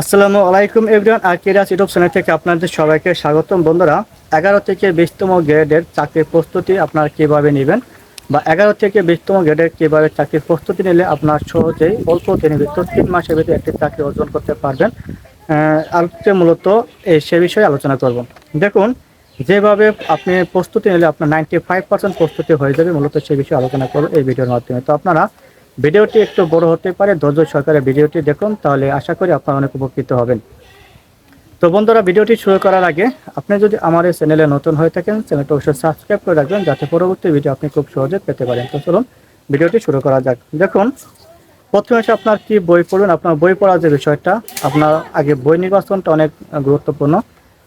আসসালামু আলাইকুম এভরিওয়ান, আর কেরাস ইউটিউব চ্যানেল থেকে আপনাদের সবাইকে স্বাগতম। বন্ধুরা, এগারো থেকে বিশতম গ্রেডের চাকরির প্রস্তুতি আপনারা কীভাবে নেবেন বা এগারো থেকে বিশতম গ্রেডের কীভাবে চাকরির প্রস্তুতি নিলে আপনার সহজেই অল্প দিনের ভিতর তিন মাসের ভিতরে একটি চাকরি অর্জন করতে পারবেন? আজকে মূলত এই সে বিষয়ে আলোচনা করব। দেখুন, যেভাবে আপনি প্রস্তুতি নিলে আপনার নাইনটি ফাইভ পার্সেন্ট প্রস্তুতি হয়ে যাবে, মূলত সে বিষয়ে আলোচনা করব এই ভিডিওর মাধ্যমে। তো আপনারা ভিডিওটি একটু বড় হতে পারে, ধৈর্য সহকারে ভিডিওটি দেখুন, তাহলে আশা করি আপনারা অনেক উপকৃত হবেন। তো বন্ধুরা, ভিডিওটি শুরু করার আগে আপনি যদি আমার এই চ্যানেলে নতুন হয়ে থাকেন, চ্যানেলটি অবশ্যই সাবস্ক্রাইব করে রাখবেন, যাতে পরবর্তী ভিডিও আপনি খুব সহজে পেতে পারেন। তো চলুন, ভিডিওটি শুরু করা যাক। দেখুন, প্রথমে হচ্ছে আপনার কি বই পড়ুন, আপনার বই পড়ার যে বিষয়টা, আপনার আগে বই নির্বাচনটা অনেক গুরুত্বপূর্ণ।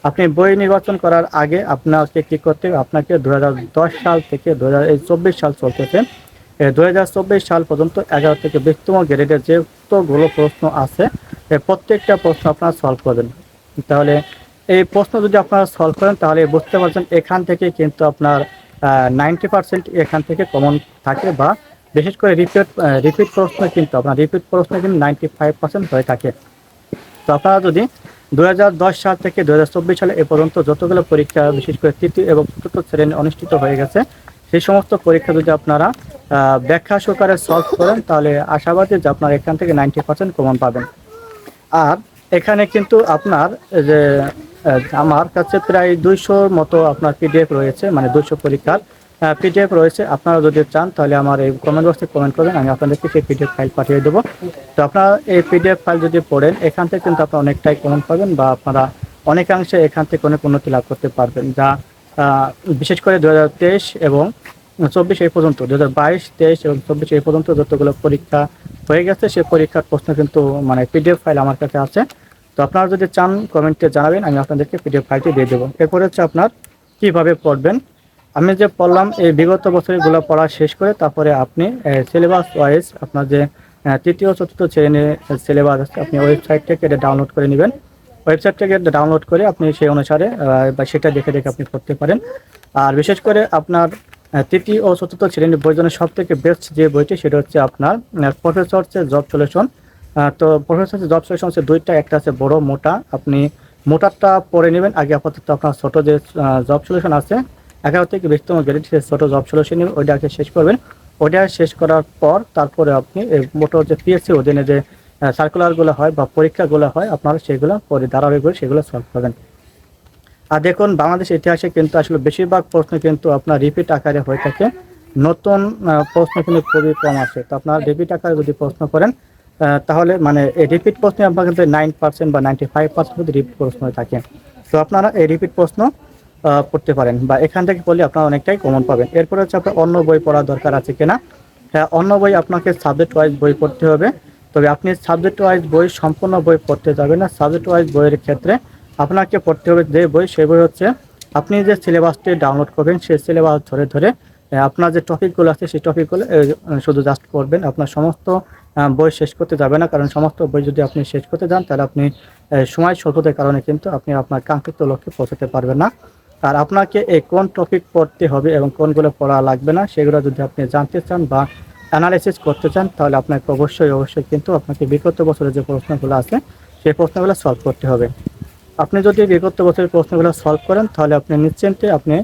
আপনি বই নির্বাচন করার আগে আপনাকে কি করতে হবে? আপনাকে দু হাজার দশ সাল থেকে দুহাজার চব্বিশ সাল চলতেছে। দুই হাজার চব্বিশ সাল পর্যন্ত এগারো থেকে বিশতম গ্রেডের যেগুলো প্রশ্ন আছে প্রত্যেকটা প্রশ্ন আপনারা সলভ করবেন তাহলে এই প্রশ্ন যদি আপনারা সলভ করেন, তাহলে বুঝতে পারছেন এখান থেকে কিন্তু আপনার নাইনটি পার্সেন্ট এখান থেকে কমন থাকে বা বিশেষ করে রিপিট রিপিট প্রশ্ন কিন্তু আপনার রিপিট প্রশ্ন কিন্তু নাইনটি ফাইভ পার্সেন্ট হয়ে থাকে। তো আপনারা যদি দুই হাজার দশ সাল থেকে দুই হাজার চব্বিশ সালে এ পর্যন্ত যতগুলো পরীক্ষা, বিশেষ করে তৃতীয় এবং চতুর্থ শ্রেণি অনুষ্ঠিত হয়ে গেছে সেই সমস্ত পরীক্ষা যদি আপনারা ব্যাখ্যা সহকারে সলভ করেন, তাহলে আশাবাদী যে আপনার এখান থেকে নাইনটি পার্সেন্ট কমন পাবেন। আর এখানে কিন্তু আপনার যে আমার কাছে প্রায় দুইশোর মতো আপনার পিডিএফ রয়েছে মানে দুইশো পরীক্ষার পিডিএফ রয়েছে। আপনারা যদি চান, তাহলে আমার এই কমেন্ট বক্সে কমেন্ট করবেন, আমি আপনাদেরকে সেই পিডিএফ ফাইল পাঠিয়ে দেবো। তো আপনারা এই পিডিএফ ফাইল যদি পড়েন, এখান থেকে কিন্তু আপনারা অনেকটাই কমেন্ট পাবেন বা আপনারা অনেকাংশে এখান থেকে অনেক উন্নতি লাভ করতে পারবেন, যা বিশেষ করে দু হাজার তেইশ এবং চব্বিশ এই পর্যন্ত দু হাজার বাইশ, তেইশ এবং চব্বিশ এই পর্যন্ত যতগুলো পরীক্ষা হয়ে গেছে সেই পরীক্ষার প্রশ্ন কিন্তু মানে পিডিএফ ফাইল আমার কাছে আছে। তো আপনারা যদি চান, কমেন্টে জানাবেন, আমি আপনাদেরকে পিডিএফ ফাইলটি দিয়ে দেবো। এরপরে হচ্ছে আপনার কীভাবে পড়বেন। আমি যে পড়লাম, এই বিগত বছরগুলো পড়া শেষ করে তারপরে আপনি সিলেবাস ওয়াইজ আপনার যে তৃতীয়, চতুর্থ শ্রেণির সিলেবাস আছে, আপনি ওয়েবসাইট থেকে এটা ডাউনলোড করে নেবেন। ওয়েবসাইট থেকে ডাউনলোড করে আপনি সেই অনুসারে বা সেটা দেখে দেখে আপনি পড়তে পারেন। আর বিশেষ করে আপনার তৃতীয় ও চতুর্থ শ্রেণির বইজনের সব থেকে বেস্ট যে বইটি, সেটা হচ্ছে আপনার প্রফেসর জব সলিউশন তো প্রফেসর জব সলিউশন হচ্ছে দুইটা, একটা আছে বড়, মোটা। আপনি মোটারটা পরে নেবেন, আগে আপাতত আপনার ছোট যে জব সলিউশন আছে, এগারো থেকে বিশতম গ্রেড সে ছোট জব সলিউশন নেবেন, ওইটা আগে শেষ করবেন। ওইটা শেষ করার পর তারপরে আপনি মোটর যে পিএসসি অধীনে যে সার্কুলারগুলো হয় বা পরীক্ষাগুলো হয়, আপনারা সেগুলো পরে ধারাবাহিক সেগুলো সলভ করবেন। আর দেখুন, বাংলাদেশ ইতিহাসে কিন্তু আসলে বেশিরভাগ প্রশ্ন কিন্তু আপনার রিপিট আকারে হয়ে থাকে। নতুন প্রশ্ন কিন্তু খুবই কম আসে। তো আপনার রিপিট আকারে যদি প্রশ্ন করেন তাহলে মানে এই রিপিট প্রশ্নে আপনার কিন্তু নাইন পার্সেন্ট বা নাইনটি ফাইভ পার্সেন্ট কিন্তু রিপিট প্রশ্ন হয়ে থাকে। তো আপনারা এই রিপিট প্রশ্ন পড়তে পারেন বা এখান থেকে পড়লে আপনারা অনেকটাই কমন পাবেন। এরপরে হচ্ছে আপনার অন্য বই পড়ার দরকার আছে কিনা? হ্যাঁ অন্য বই আপনাকে সাবজেক্ট ওয়াইজ বই পড়তে হবে। তবে আপনি সাবজেক্ট ওয়াইজ বই, সম্পূর্ণ বই পড়তে যাবেন না। সাবজেক্ট ওয়াইজ বইয়ের ক্ষেত্রে আপনাকে পড়তে হবে যে বই সেই বই হচ্ছে আপনি যে সিলেবাসটি ডাউনলোড করবেন সেই সিলেবাস ধরে ধরে আপনার যে টপিকগুলো আছে, সেই টপিকগুলো শুধু জাস্ট পড়বেন। আপনার সমস্ত বই শেষ করতে যাবে না, কারণ সমস্ত বই যদি আপনি শেষ করতে যান, তাহলে আপনি সময় স্বল্পতার কারণে কিন্তু আপনি আপনার কাঙ্ক্ষিত লক্ষ্যে পৌঁছাতে পারবেন না। আর আপনাকে এই কোন টপিক পড়তে হবে এবং কোনগুলো পড়া লাগবে না, সেগুলো যদি আপনি জানতে চান বা অ্যানালাইসিস করতে চান, তাহলে আপনাকে অবশ্যই অবশ্যই কিন্তু আপনাকে বিগত বছরের যে প্রশ্নগুলো আছে, সেই প্রশ্নগুলো সলভ করতে হবে। আপনি যদি বিগত বছরের প্রশ্নগুলো সলভ করেন, তাহলে আপনি নিশ্চিন্তে আপনি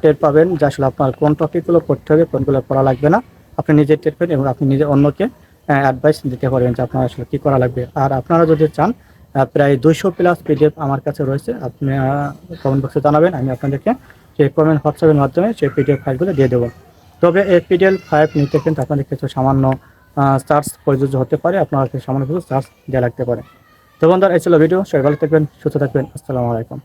টের পাবেন যে আসলে আপনার কোন টপিকগুলো করতে হবে, কোনগুলো করা লাগবে না। আপনি নিজে টের পাবেন এবং আপনি নিজে অন্যকে অ্যাডভাইস দিতে পারবেন যে আপনার আসলে কী করা লাগবে। আর আপনারা যদি চান প্রায় দুইশো প্লাস পিডিএফ আমার কাছে রয়েছে, আপনি কমেন্ট বক্সে জানাবেন, আমি আপনাদেরকে সেই কমেন্ট হোয়াটসঅ্যাপের মাধ্যমে সেই পিডিএফ ফাইলগুলো দিয়ে দেবো। তবে এই ফাইভ নিতে কিন্তু আপনাদের কিছু সামান্য চার্জ প্রযোজ্য হতে পারে। আপনার সামান্য কিছু চার্জ দেওয়া লাগতে পারে। তো বন্ধুরা, এই ছিল ভিডিও সবাই ভালো থাকবেন, সুস্থ থাকবেন। আসসালামু আলাইকুম।